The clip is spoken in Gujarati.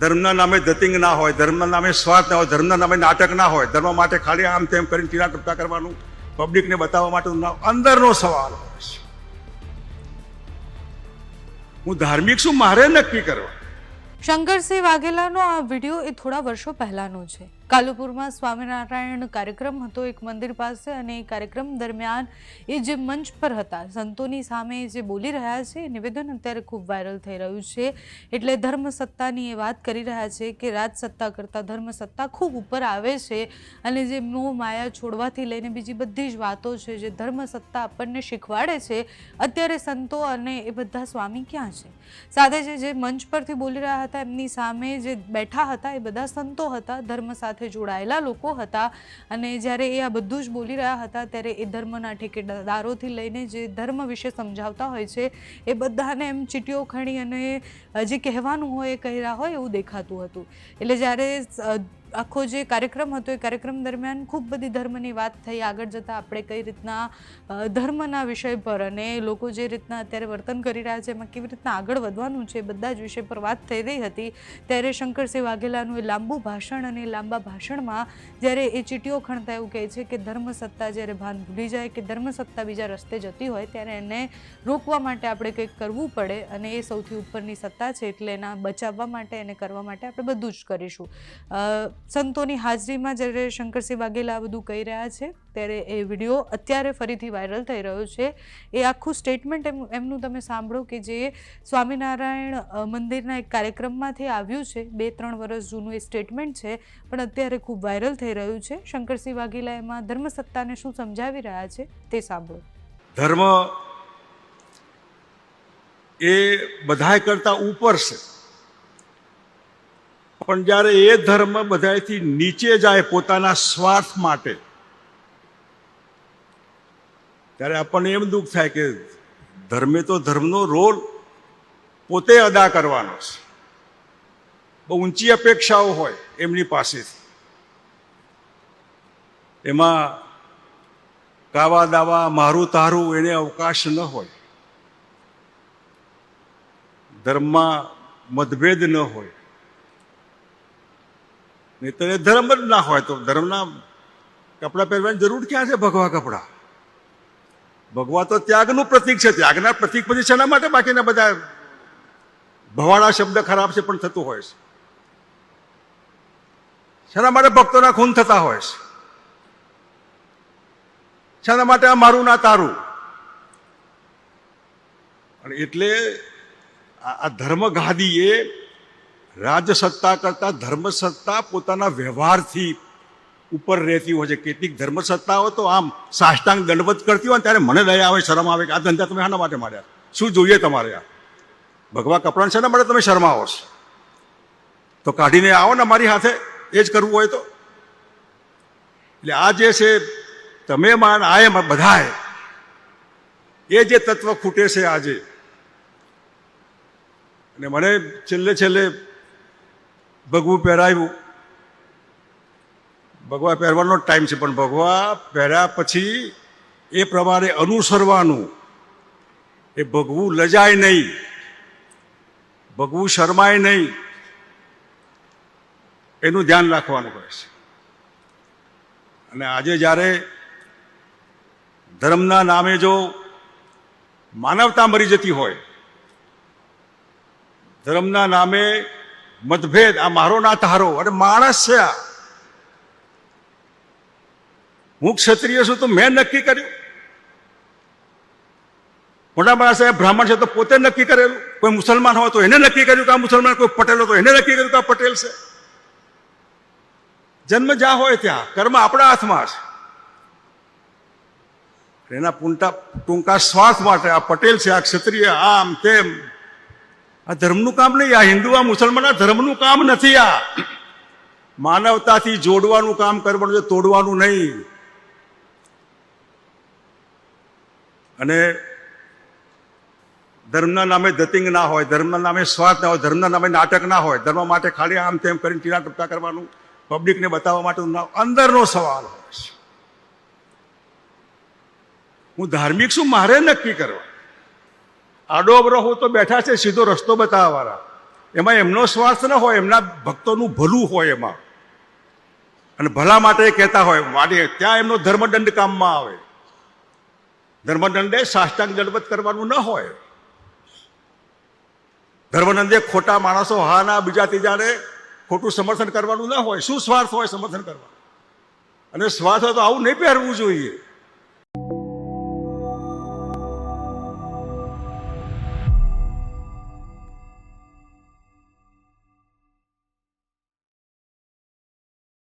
ધર્મના નામે ધતિંગ ના હોય, ધર્મના નામે સ્વાર્થ ના હોય, ધર્મના નામે નાટક ના હોય, ધર્મ માટે ખાલી આમ તેમ કરીને ટીના ટપકા કરવાનું પબ્લિકને બતાવવા માટે અંદરનો સવાલ હોય છે. હું ધાર્મિક છું, મારે નક્કી કરવા. શંકરસિંહ વાઘેલાનો આ વીડિયો એ થોડા વર્ષો પહેલાનો છે. કાલુપુરમાં સ્વામિનારાયણ કાર્યક્રમ હતો, એક મંદિર પાસે અને એ કાર્યક્રમ દરમિયાન એ જે મંચ પર હતા, સંતોની સામે જે બોલી રહ્યા છે, એ નિવેદન અત્યારે ખૂબ વાયરલ થઈ રહ્યું છે. એટલે ધર્મ સત્તાની એ વાત કરી રહ્યા છે કે રાજ સત્તા કરતાં ધર્મ સત્તા ખૂબ ઉપર આવે છે અને જે મોહ માયા છોડવાથી લઈને બીજી બધી જ વાતો છે, જે ધર્મ સત્તા આપણને શીખવાડે છે, અત્યારે સંતો અને એ બધા સ્વામી ક્યાં છે? સાથે જે મંચ પરથી બોલી રહ્યા હતા, એમની સામે જે બેઠા હતા, એ બધા સંતો હતા ધર્મ જોડાયેલા લોકો હતા. અને જ્યારે એ આ બધું જ બોલી રહ્યા હતા, ત્યારે એ ધર્મના ઠેકેદારોથી લઈને જે ધર્મ વિશે સમજાવતા હોય છે, એ બધાને એમ ચીટીઓ ખણી અને જે કહેવાનું હોય એ કહી રહ્યા હોય એવું દેખાતું હતું. એટલે જ્યારે આખો જે કાર્યક્રમ હતો, એ કાર્યક્રમ દરમિયાન ખૂબ બધી ધર્મની વાત થઈ. આગળ જતાં આપણે કઈ રીતના ધર્મના વિષય પર અને લોકો જે રીતના અત્યારે વર્તન કરી રહ્યા છે, એમાં કેવી રીતના આગળ વધવાનું છે બધા જ વિષય પર વાત થઈ રહી હતી. ત્યારે શંકરસિંહ વાઘેલાનું એ લાંબુ ભાષણ અને લાંબા ભાષણમાં જ્યારે એ ચીટીઓ ખણતા એવું કહે છે કે ધર્મ સત્તા જ્યારે ભાન ભૂલી જાય કે ધર્મ સત્તા બીજા રસ્તે જતી હોય, ત્યારે એને રોકવા માટે આપણે કંઈક કરવું પડે અને એ સૌથી ઉપરની સત્તા છે એટલે એના બચાવવા માટે એને કરવા માટે આપણે બધું જ કરીશું. સંતોની હાજરીમાં જ્યારે શંકરસિંહ વાઘેલા બધું કહી રહ્યા છે, ત્યારે એ વીડિયો અત્યારે ફરીથી વાયરલ થઈ રહ્યો છે. એ આખું સ્ટેટમેન્ટ એમ, એમનું તમે સાંભળો કે જે સ્વામિનારાયણ મંદિરના એક કાર્યક્રમમાંથી આવ્યું છે, બે ત્રણ વર્ષ જૂનું એ સ્ટેટમેન્ટ છે, પણ અત્યારે ખૂબ વાયરલ થઈ રહ્યું છે. શંકરસિંહ વાઘેલા એમાં ધર્મસત્તાને શું સમજાવી રહ્યા છે તે સાંભળો. ધર્મ એ બધા કરતા ઉપર છે. પણ જ્યારે એ ધર્મ બધાયથી નીચે જાય પોતાના સ્વાર્થ માટે, ત્યારે આપણને એમ દુઃખ થાય કે ધર્મે તો ધર્મનો રોલ પોતે અદા કરવાનો છે. બહુ ઊંચી અપેક્ષાઓ હોય એમની પાસેથી. એમાં કાવા દાવા, મારું તારું એને અવકાશ ન હોય. ધર્મમાં મતભેદ ન હોય. નહીતર એ ધર્મ જ ના હોય તો ધર્મના કપડાં પહેરવાની જરૂર ક્યાં છે ભગવા કપડાં? ભગવા તો ત્યાગનું પ્રતીક છે. ત્યાગના પ્રતીક પછી શેના માટે બાકીના બધા ભવાડા શબ્દ ખરાબ છે પણ થતું હોય છે? શેના માટે ભક્તોના ખૂન થતા હોય છે? શાના માટે આ મારું ના તારું? અને એટલે આ ધર્મ ગાદી એ રાજસત્તા કરતાં ધર્મસત્તા પોતાના વ્યવહારથી ઉપર રહેતી હોય છે. કેટલીક ધર્મસત્તાઓ તો આમ સાષ્ટાંગ દંડવત કરતી હોય ત્યારે મને દયા આવે, શરમ આવે કે આ ધંધા તમે શાના માટે માંડ્યા શું જોઈએ તમારે આ? ભગવા કપડાં શેના માટે તમે શરમાવો છો? તો કાઢીને આવો ને મારી હાથે, એ જ કરવું હોય તો. એટલે આ જે છે, તમે માન આય બધાએ, એ જે તત્વ ખૂટે છે આજે, અને મને છેલ્લે છેલ્લે ભગવું પહેરાવ્યું. ભગવા પહેરવાનો ટાઈમ છે, પણ ભગવા પહેર્યા પછી એ પ્રમાણે અનુસરવાનું. એ ભગવું લજાય નહીં. ભગવું શરમાય નહીં. એનું ધ્યાન રાખવાનું હોય છે. અને આજે જ્યારે ધર્મના નામે જો માનવતા મરી જતી હોય, ધર્મના નામે મતભેદ આ મારો ના તારો, અને માણસ છે આ. હું ક્ષત્રિય છું તો મેં નક્કી કર્યું. મોટા માણસ સાહેબ બ્રાહ્મણ છે તો પોતે નક્કી કરેલું. કોઈ મુસલમાન હોય તો એને નક્કી કર્યું કે આ મુસલમાન, કોઈ પટેલ તો એને નક્કી કર્યું કે આ પટેલ છે. જન્મ જ્યાં હોય ત્યાં, કર્મ આપણા હાથમાં છે એના પૂંટા ટૂંકા સ્વાર્થ માટે આ પટેલ છે, આ ક્ષત્રિય, આમ તેમ. આ ધર્મનું કામ નહીં, આ હિન્દુ, આ મુસલમાન, આ ધર્મનું કામ નથી આ. માનવતાથી જોડવાનું કામ કરવાનું છે, તોડવાનું નહીં. અને ધર્મના નામે ધતિંગ ના હોય, ધર્મના નામે સ્વાર્થ ના હોય, ધર્મના નામે નાટક ના હોય, ધર્મ માટે ખાલી આમ તેમ કરીને ટીના ટપકા કરવાનું પબ્લિકને બતાવવા માટે અંદરનો સવાલ હોય છે. હું ધાર્મિક છું, મારે નક્કી કરવા. આડો અવરો તો બેઠા છે સીધો રસ્તો બતાવવાવાળા. એમાં એમનો સ્વાર્થ ન હોય, એમના ભક્તોનું ભલું હોય એમાં. અને ભલા માટે કહેતા હોય માટે ત્યાં એમનો ધર્મદંડ કામમાં આવે. ધર્મદંડે સાષ્ટાંગ દંડવત કરવાનું ન હોય. ધર્મનંદે ખોટા માણસો હાના બીજા ત્રીજાને ખોટું સમર્થન કરવાનું ન હોય. શું સ્વાર્થ હોય સમર્થન કરવાનું અને સ્વાર્થ હોય તો આવું નહીં પહેરવું જોઈએ.